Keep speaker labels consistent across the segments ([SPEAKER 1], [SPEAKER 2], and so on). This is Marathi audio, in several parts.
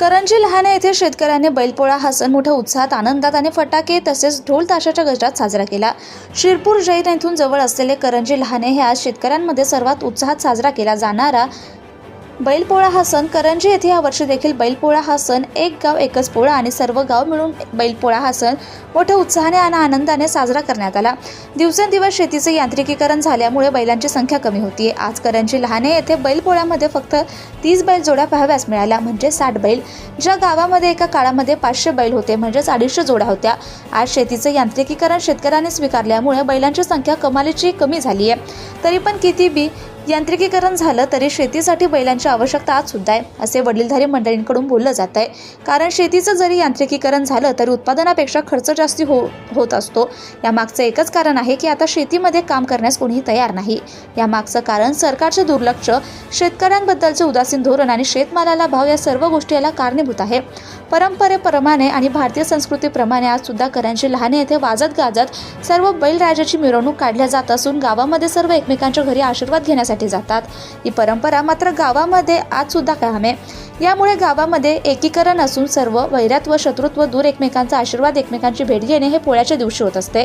[SPEAKER 1] करंजी लहाने येथे शेतकऱ्यांनी बैलपोळा हा सण मोठ्या उत्साहात आनंदात आणि फटाके तसेच ढोल ताशाच्या गजरात साजरा केला. शिरपूर जैन येथून जवळ असलेले करंजी लहाने हे आज शेतकऱ्यांमध्ये सर्वात उत्साहात साजरा केला जाणारा बैलपोळा हा सण करंजी येथे या वर्षी देखील बैलपोळा हा सण एक गाव एकच पोळा आणि सर्व गाव मिळून बैलपोळा हा सण मोठ्या उत्साहाने आणि आनंदाने साजरा करण्यात आला. दिवसेंदिवस शेतीचे यांत्रिकीकरण झाल्यामुळे बैलांची संख्या कमी होती. आज करंजी लहाने येथे बैलपोळ्यामध्ये फक्त तीस बैल जोड्या पाहाव्यास मिळाल्या. म्हणजे साठ बैल. ज्या गावामध्ये एका काळामध्ये पाचशे बैल होते म्हणजेच अडीचशे जोड्या होत्या. आज शेतीचं यांत्रिकीकरण शेतकऱ्यांनी स्वीकारल्यामुळे बैलांची संख्या कमालीची कमी झाली आहे तरी पण किती बी यांत्रिकीकरण झालं तरी शेतीसाठी बैलांची आवश्यकता आज सुद्धा आहे असे वडीलधारी मंडळींकडून बोललं जात आहे. कारण शेतीचं जरी यांत्रिकीकरण झालं तरी उत्पादनापेक्षा खर्च जास्ती हो होत असतो. यामागचं एकच कारण आहे की आता शेतीमध्ये काम करण्यास कोणीही तयार नाही. यामागचं कारण सरकारचे दुर्लक्ष शेतकऱ्यांबद्दलचे उदासीन धोरण आणि शेतमालाला भाव या सर्व गोष्टी याला कारणीभूत आहे. परंपरेप्रमाणे आणि भारतीय संस्कृतीप्रमाणे आज सुद्धा करांची लहाने येथे वाजत गाजत सर्व बैलराजाची मिरवणूक काढल्या जात असून गावामध्ये सर्व एकमेकांच्या घरी आशीर्वाद घेण्यासाठी जातात. ही परंपरा मात्र गावामध्ये आजसुद्धा काम कायम आहे. यामुळे गावामध्ये एकीकरण असून सर्व वैरात व शत्रुत्व दूर एकमेकांचा आशीर्वाद एकमेकांची भेट घेणे हे पोळ्याच्या दिवशी होत असते.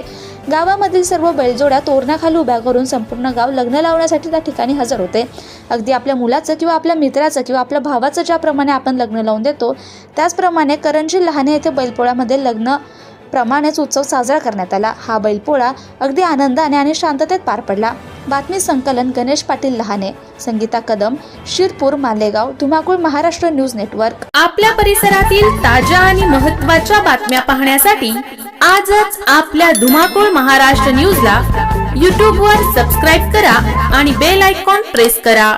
[SPEAKER 1] गावामधील सर्व बैलजोड्या तोरणाखाली उभ्या करून संपूर्ण गाव लग्न लावण्यासाठी त्या ठिकाणी हजर होते. अगदी आपल्या मुलाचं किंवा आपल्या मित्राचं किंवा आपल्या भावाचं ज्याप्रमाणे आपण लग्न लावून देतो त्याचप्रमाणे करंजी लहाने येथे बैलपोळ्यामध्ये लग्न प्रमाणेच उत्सव साजरा करण्यात आला. हा बैलपोळा अगदी आनंदाने आणि शांततेत पार पडला. बातमी संकलन गणेश पाटील लहाने. संगीता कदम शिरपूर मालेगाव धुमाकूळ महाराष्ट्र न्यूज नेटवर्क.
[SPEAKER 2] आपल्या परिसरातील ताज्या आणि महत्त्वाच्या बातम्या पाहण्यासाठी आजच आपल्या धुमाकूळ महाराष्ट्र न्यूजला यूट्यूबवर सबस्क्राईब करा आणि बेल आयकॉन प्रेस करा.